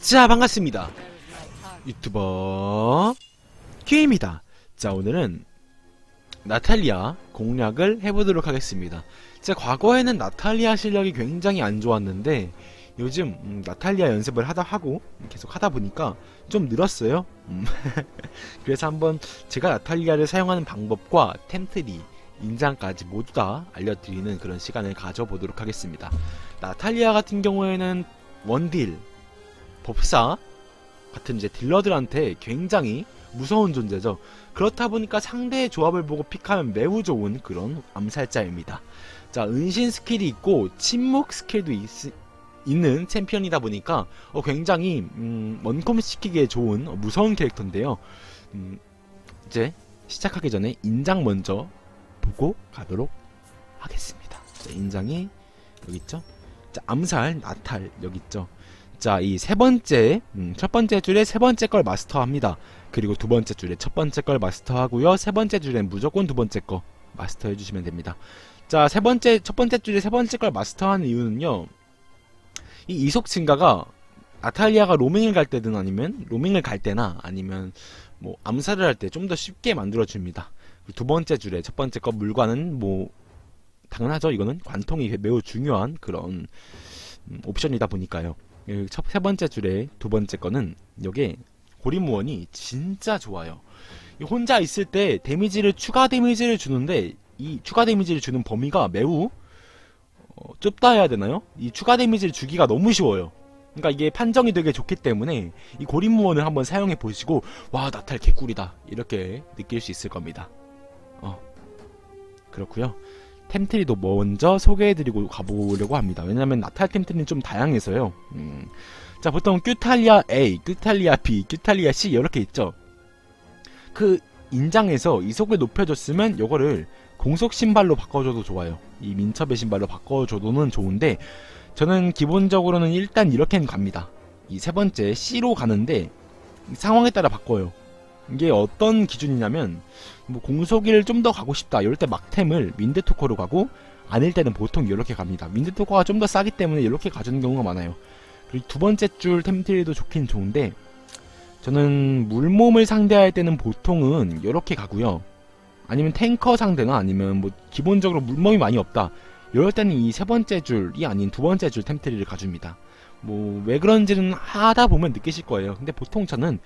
자 반갑습니다. 유튜버 큐입니다. 자 오늘은 나탈리아 공략을 해보도록 하겠습니다. 제가 과거에는 나탈리아 실력이 굉장히 안 좋았는데 요즘 음, 나탈리아 연습을 하다 하고 계속 하다 보니까 좀 늘었어요. 음. 그래서 한번 제가 나탈리아를 사용하는 방법과 템트리 인장까지 모두 다 알려드리는 그런 시간을 가져보도록 하겠습니다. 나탈리아 같은 경우에는 원딜 법사 같은 이제 딜러들한테 굉장히 무서운 존재죠. 그렇다 보니까 상대의 조합을 보고 픽하면 매우 좋은 그런 암살자입니다. 자, 은신 스킬이 있고 침묵 스킬도 있, 있는 챔피언이다 보니까 어, 굉장히 음, 원컴 시키기에 좋은 어, 무서운 캐릭터인데요. 음, 이제 시작하기 전에 인장 먼저 보고 가도록 하겠습니다. 자, 인장이 여기 있죠. 자, 암살 나탈 여기 있죠. 자, 이 세 번째, 음, 첫 번째 줄에 세 번째 걸 마스터합니다. 그리고 두 번째 줄에 첫 번째 걸 마스터하고요. 세 번째 줄엔 무조건 두 번째 거 마스터해 주시면 됩니다. 자, 세 번째, 첫 번째 줄에 세 번째 걸 마스터하는 이유는요. 이 이속 증가가 아탈리아가 로밍을 갈 때든 아니면 로밍을 갈 때나 아니면 뭐 암살을 할 때 좀 더 쉽게 만들어 줍니다. 두 번째 줄에 첫 번째 거 물과는 뭐 당연하죠. 이거는 관통이 매우 중요한 그런 음, 옵션이다 보니까요. 첫, 세 번째 줄에 두 번째 거는 여기에 고리무원이 진짜 좋아요. 혼자 있을 때 데미지를 추가 데미지를 주는데 이 추가 데미지를 주는 범위가 매우 어, 좁다 해야 되나요? 이 추가 데미지를 주기가 너무 쉬워요. 그러니까 이게 판정이 되게 좋기 때문에 이 고립무원을 한번 사용해 보시고 와 나탈 개꿀이다 이렇게 느낄 수 있을 겁니다. 어 그렇고요. 템트리도 먼저 소개해드리고 가보려고 합니다. 왜냐면 나탈 템트리는 좀 다양해서요. 음. 자, 보통 큐탈리아 A, 큐탈리아 B, 큐탈리아 C 이렇게 있죠. 그 인장에서 이속을 높여줬으면 요거를 공속 신발로 바꿔줘도 좋아요. 이 민첩의 신발로 바꿔줘도는 좋은데 저는 기본적으로는 일단 이렇게는 갑니다. 이 세 번째 C로 가는데 상황에 따라 바꿔요. 이게 어떤 기준이냐면 뭐 공속일 좀 더 가고 싶다 이럴 때 막템을 윈드토커로 가고 아닐 때는 보통 이렇게 갑니다. 윈드토커가 좀 더 싸기 때문에 이렇게 가주는 경우가 많아요. 그리고 두 번째 줄 템트리도 좋긴 좋은데 저는 물몸을 상대할 때는 보통은 이렇게 가고요. 아니면 탱커 상대나 아니면 뭐 기본적으로 물몸이 많이 없다. 이럴 때는 이 세 번째 줄이 아닌 두 번째 줄 템트리를 가줍니다. 뭐 왜 그런지는 하다 보면 느끼실 거예요. 근데 보통 저는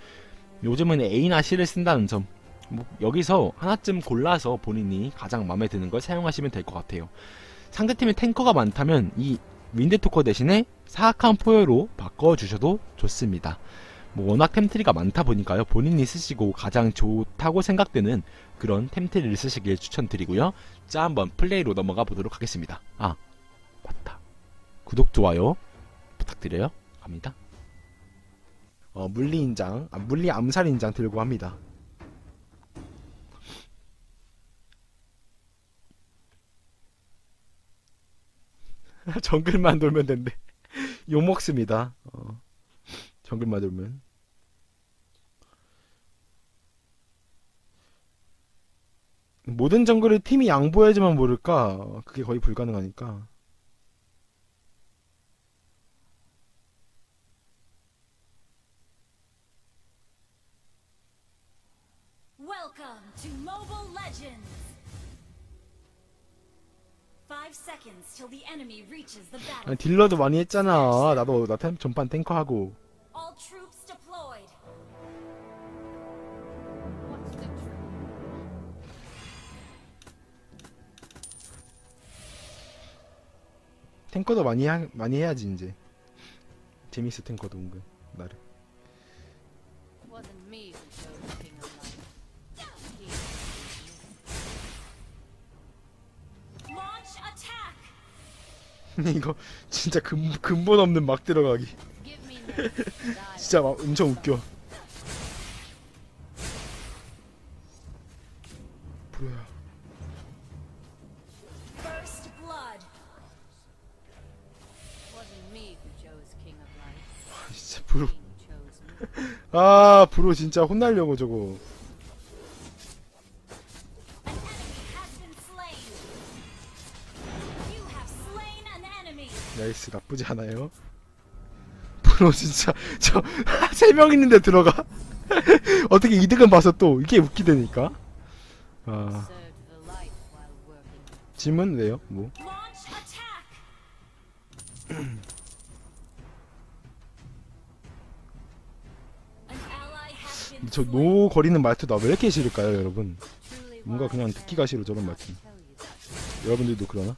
요즘은 A나 C를 쓴다는 점. 뭐 여기서 하나쯤 골라서 본인이 가장 마음에 드는 걸 사용하시면 될 것 같아요. 상대팀에 탱커가 많다면 이 윈드토커 대신에 사악한 포효로 바꿔주셔도 좋습니다. 뭐 워낙 템트리가 많다 보니까요. 본인이 쓰시고 가장 좋다고 생각되는 그런 템트리를 쓰시길 추천드리고요. 자 한번 플레이로 넘어가 보도록 하겠습니다. 아 맞다. 구독 좋아요 부탁드려요. 갑니다. 어, 물리인장, 아, 물리 암살인장 들고 합니다. 정글만 돌면 된대. 욕 먹습니다. 어, 정글만 돌면. 모든 정글을 팀이 양보해야지만 모를까? 그게 거의 불가능하니까. 아니. 딜러도 많이 했잖아. 나도 나 템, 전판 탱커 하고. All troops deployed. 탱커도 많이 하, 많이 해야지 이제. 재밌어 탱커도 은근 나를. 이거 진짜 근, 근본 없는 막 들어가기. 진짜 막 엄청 웃겨. life. 진짜 me. 아 브로 진짜 혼날려고 저거. 나이스 나쁘지 않아요. 너 진짜 저 세 명 있는데 들어가 어떻게 이득은 봐서 또 이게 웃기다니까 아. 짐은 왜요 뭐 Launch attack! An ally has been 저 slain. 노 거리는 말투 나 왜 이렇게 싫을까요 여러분 뭔가 그냥 듣기가 싫어 저런 말투. 여러분들도 그러나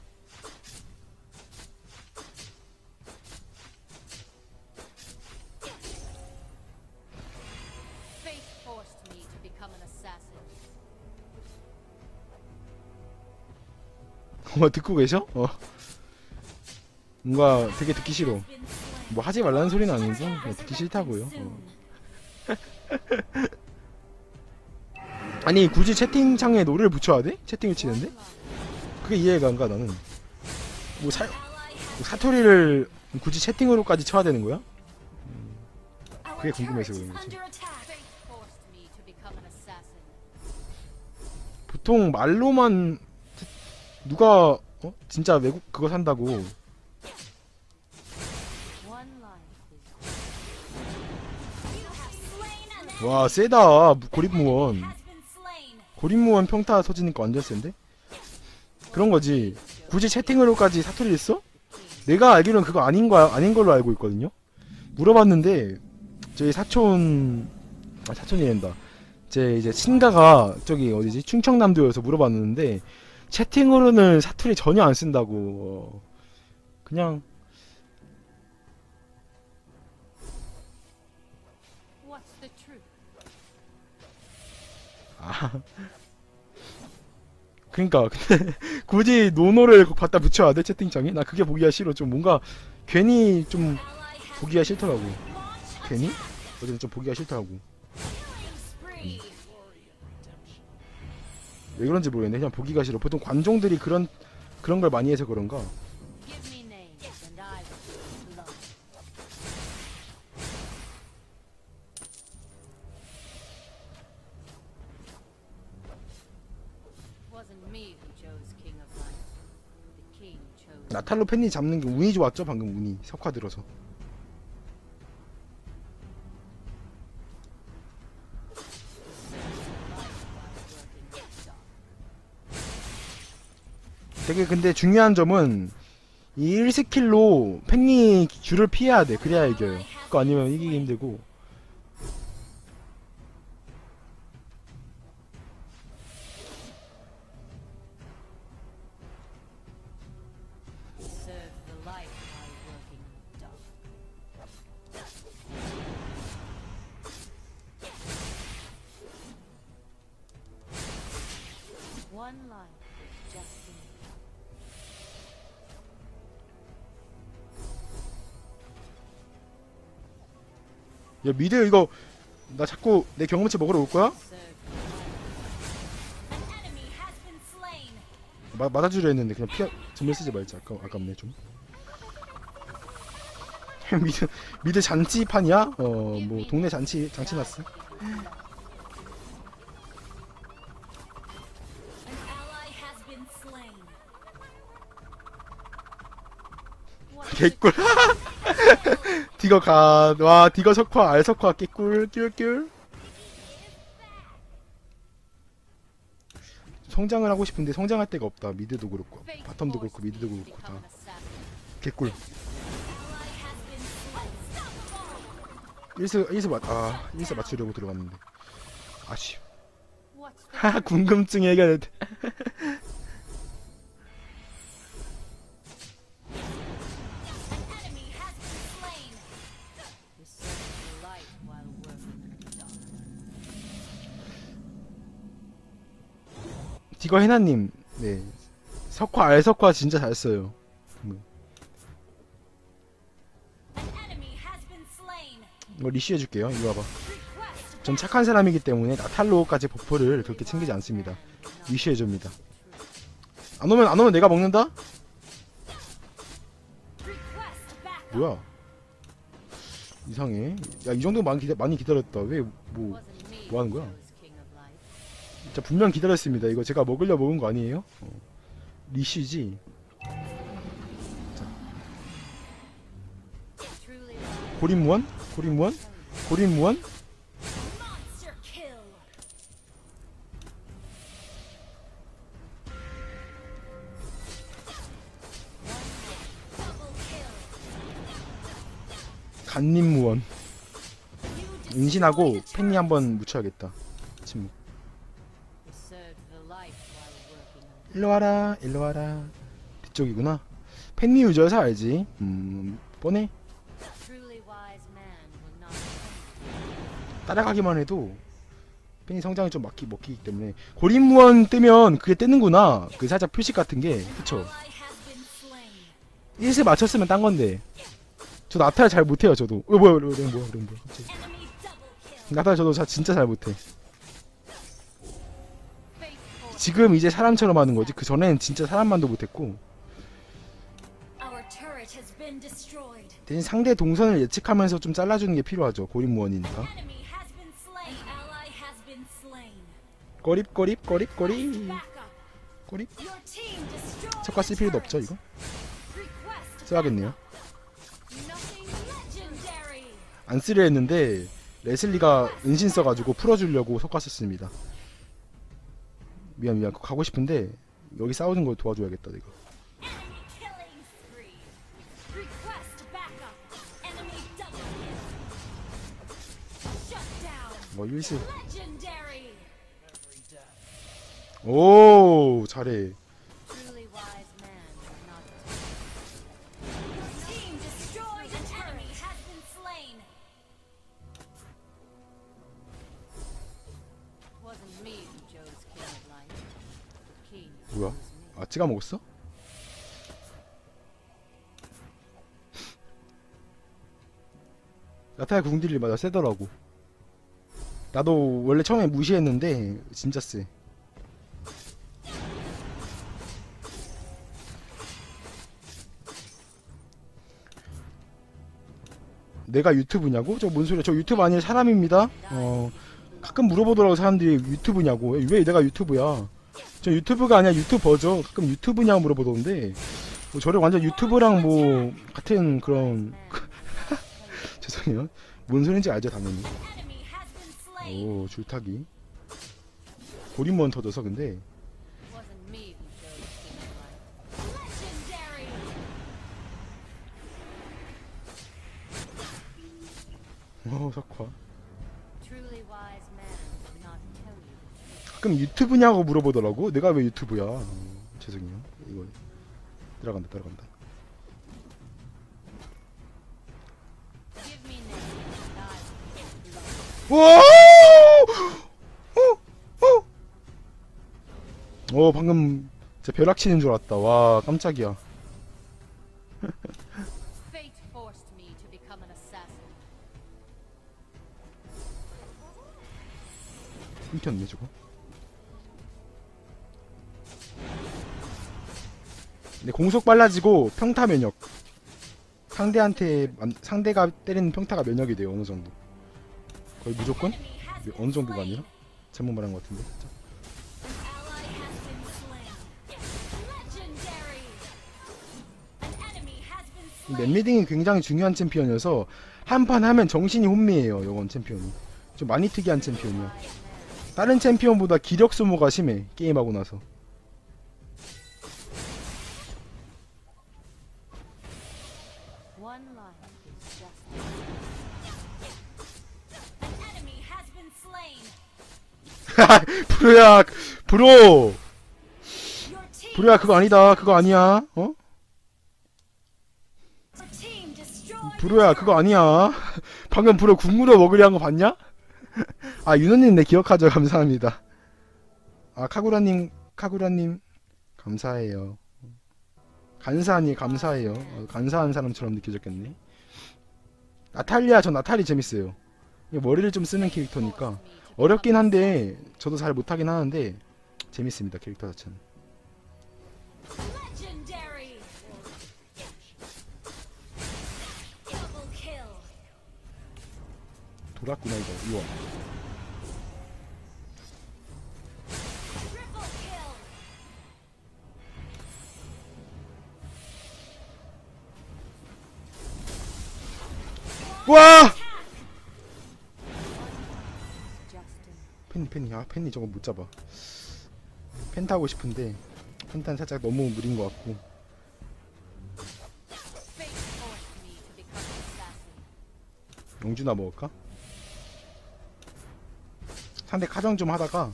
어 듣고 계셔 어 뭔가 되게 듣기 싫어. 뭐 하지 말라는 소리는 아니고 그냥 듣기 싫다고요 어. 아니 굳이 채팅창에 노래를 붙여야 돼 채팅을 치는데 그게 이해가 안 가 나는 뭐 사, 뭐 사투리를 굳이 채팅으로까지 쳐야 되는 거야? 그게 궁금해서 그런 거지. 보통 말로만 채- 누가 어? 진짜 외국 그거 산다고 와 세다 고립무원. 고립무원 평타 터지니까 완전 센데? 그런 거지 굳이 채팅으로까지 사투리를 써? 내가 알기로는 그거 아닌 거 아닌 걸로 알고 있거든요. 물어봤는데 저희 사촌 아 사촌이 된다. 제 이제 친가가 저기 어디지 충청남도여서 물어봤는데 채팅으로는 사투리 전혀 안 쓴다고. 어, 그냥 What's the truth? 아. 그러니까 근데 굳이 노노를 갖다 붙여야 돼 채팅창에 나 그게 보기가 싫어. 좀 뭔가 괜히 좀 보기가 싫더라고. 괜히? 어쨌든 좀 보기가 싫더라고 왜 그런지 모르겠네 그냥 보기가 싫어 보통 관종들이 그런 그런 걸 많이 해서 그런가 나탈로 팬이 잡는 게 운이 좋았죠 방금 운이 석화 들어서 되게 근데 중요한 점은 이 1스킬로 팽이 줄을 피해야 돼. 그래야 이겨요. 그거 아니면 이기기 힘들고. Serve the 야 미드 이거 나 자꾸 내 경험치 먹으러 올 거야? 마, 맞아주려 했는데 그냥 피하 점을 쓰지 말자 아까 아깝네 좀 미드 미드 잔치판이야? 어뭐 동네 잔치 잔치 났어 개꿀 디거 가와 디거 석화 알 석화 개꿀 뀨뀨 성장을 하고 싶은데 성장할 데가 없다 미드도 그렇고 바텀도 그렇고 미드도 그렇고 다. 개꿀 Ally has been slain. Unstoppable. 1스 1스 맞 아 1스 맞추려고 들어갔는데 아쉬 What's the 하 궁금증 해결 디거 해나님. 네. 석화 알 석화 진짜 잘 써요. slain. 이거 리쉬 해줄게요. 이거 봐봐. 전 착한 사람이기 때문에 나탈로까지 버프를 그렇게 챙기지 않습니다. 리쉬 해줍니다. 안 오면 안 오면 내가 먹는다? 뭐야? 이상해. 야 이 정도 많이, 기다, 많이 기다렸다. 왜뭐 Wasn't me 뭐 하는 who 거야? 진짜 분명 기다렸습니다 이거 제가 먹으려 먹은 거 아니에요? 어. 리쉬지? Monster kill. Double kill. 간림무원 팬니 turret. 한번 묻혀야겠다 침묵 일로 와라 일로 와라. 뒤쪽이구나. 팬니 유저여서 알지. 음 뻔해. 따라가기만 해도 팬이 성장이 좀 막히 먹히기 때문에. 고립무원 뜨면 그게 뜨는구나. 그 살짝 표식 같은 게. 그쵸? Ally has been slain. 1세 맞췄으면 딴 건데. 저 나탈 잘 못해요 저도. 어 뭐야 뭐야 뭐야 뭐야 뭐야 kill. 나탈 저도 자, 진짜 잘 못해. 지금 이제 사람처럼 하는 거지. 그 전엔 진짜 사람만도 못했고. 대신 상대 동선을 예측하면서 좀 잘라주는 게 필요하죠. 고립무원이니까. Up. 꺼립. Your team destroyed. 척과 쓸 필요도 없죠 이거? 써야겠네요. 안 쓰려 했는데 레슬리가 은신 써가지고 풀어주려고 석화 썼습니다 미안 미안 가고 싶은데 여기 싸우는 걸 도와줘야겠다 내가 down. 뭐 1세 Legendary. 오 잘해 뭐야. 아 찍어 먹었어? 나타의 궁딜이 맞아 세더라고. 나도 원래 처음에 무시했는데 진짜 세 내가 유튜브냐고? 저 뭔 소리야? 저 유튜브 아닌 사람입니다. 어 가끔 물어보더라고 사람들이 유튜브냐고. 왜 내가 유튜브야 저 유튜브가 아니라 유튜버죠. 가끔 유튜브냐고 물어보던데 뭐 저를 완전 유튜브랑 뭐 같은 그런 죄송해요. 뭔 소린지 알죠 당연히. 오 줄타기. 고립몬 터져서 근데 It wasn't me 가끔 유튜브냐고 물어보더라고. 내가 왜 유튜브야? 어, 죄송해요. 이거 들어간다 들어간다. Blood. 와! 어! 어! 어 방금 진짜 벼락 치는 줄 알았다. 와 깜짝이야. 끊겼네 저거. 네, 공속 빨라지고 평타 면역. 상대한테 만- 상대가 때리는 평타가 면역이 돼요 어느 정도. 거의 무조건 Enemy has been 어느 정도가 slain. 아니라 잘못 말한 것 같은데. 진짜. Ally has been slain. Legendary. An enemy has been 이 slain. 넷리딩이 굉장히 중요한 챔피언이어서 한 판 하면 정신이 혼미해요 이건 챔피언이. 좀 많이 특이한 챔피언이야. 다른 챔피언보다 기력 소모가 심해 게임하고 나서. 브로야 브로. 브로야 그거 아니다. 그거 아니야. 어. 브로야 그거 아니야. 방금 브로 국물을 먹으려 한 거 봤냐? 아 윤호님 네 기억하죠? 감사합니다. 아 카구라님 카구라님. 감사해요. 간사하니 감사해요. 어, 간사한 사람처럼 느껴졌겠네. 나탈리아 저 나탈이 재밌어요. 머리를 좀 쓰는 캐릭터니까 어렵긴 한데 저도 잘 못하긴 하는데 재밌습니다 캐릭터 자체는. 돌았구나 이거 이거. 와! 아 펜니 저거 못 잡아 펜 타고 싶은데 펜타는 살짝 너무 무리인 것 같고. 영주나 먹을까? 상대 카정 좀 하다가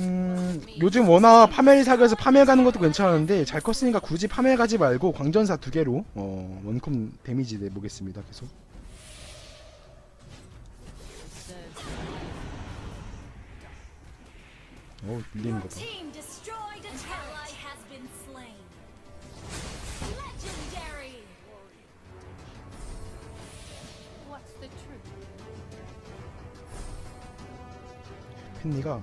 음 요즘 워낙 파멜 사격에서 파멜 가는 것도 괜찮은데 잘 컸으니까 굳이 파멜 가지 말고 광전사 두 개로 어 원컴 데미지 내보겠습니다 계속 어 밀리는 거봐 Team destroyed a ally has been slain. Legendary. What's the truth? 펜니가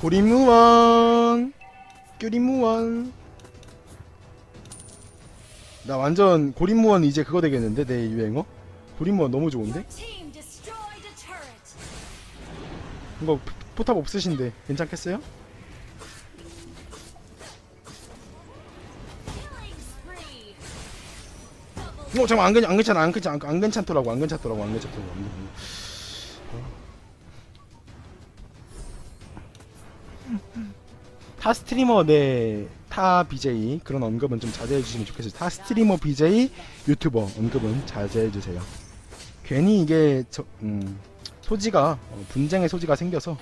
고리무원 규리무원 나 완전 고리무원 이제 그거 되겠는데 내 유행어 고리무원 너무 좋은데. 이거 포- 포탑 없으신데 괜찮겠어요? 어 잠깐 안, 괜- 안 괜찮아 안 괜찮아 안 괜찮더라고 안 괜찮더라고 안 괜찮더라고 안 괜찮더라고. 타 스트리머 네 타 BJ 그런 언급은 좀 자제해 주시면 좋겠어요. 타 스트리머 BJ 유튜버 언급은 자제해 주세요. 괜히 이게 저, 음, 소지가 어, 분쟁의 소지가 생겨서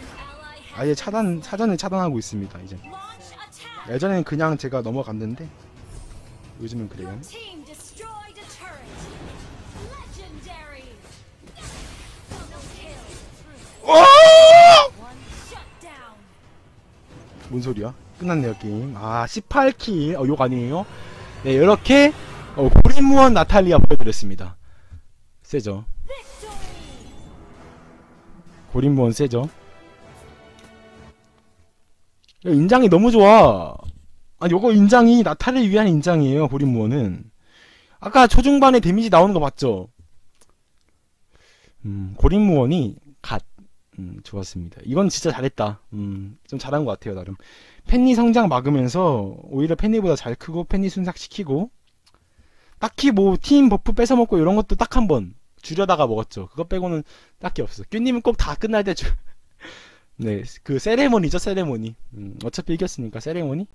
아예 차단 사전을 차단하고 있습니다. 이제. 예전에는 그냥 제가 넘어갔는데 요즘은 그래요. 뭔 소리야? 끝났네요 게임. 아 18킬. 어, 욕 아니에요? 네 이렇게 어, 고리무원 나탈리아 보여드렸습니다. 세죠? 고리무원 세죠? 야, 인장이 너무 좋아. 아 요거 인장이 나탈을 위한 인장이에요. 고리무원은. 아까 초중반에 데미지 나오는 거 봤죠? 음 고리무원이 갓. 음, 좋았습니다. 이건 진짜 잘했다. 음, 좀 잘한 것 같아요, 나름. 펜니 성장 막으면서 오히려 펜니보다 잘 크고 펜니 순삭시키고 딱히 뭐 팀 버프 뺏어먹고 이런 것도 딱 한 번 줄여다가 먹었죠. 그거 빼고는 딱히 없어. 뀨님은 꼭 다 끝날 때 줄. 네, 그 세레모니죠, 세레모니. 음, 어차피 이겼으니까 세레모니.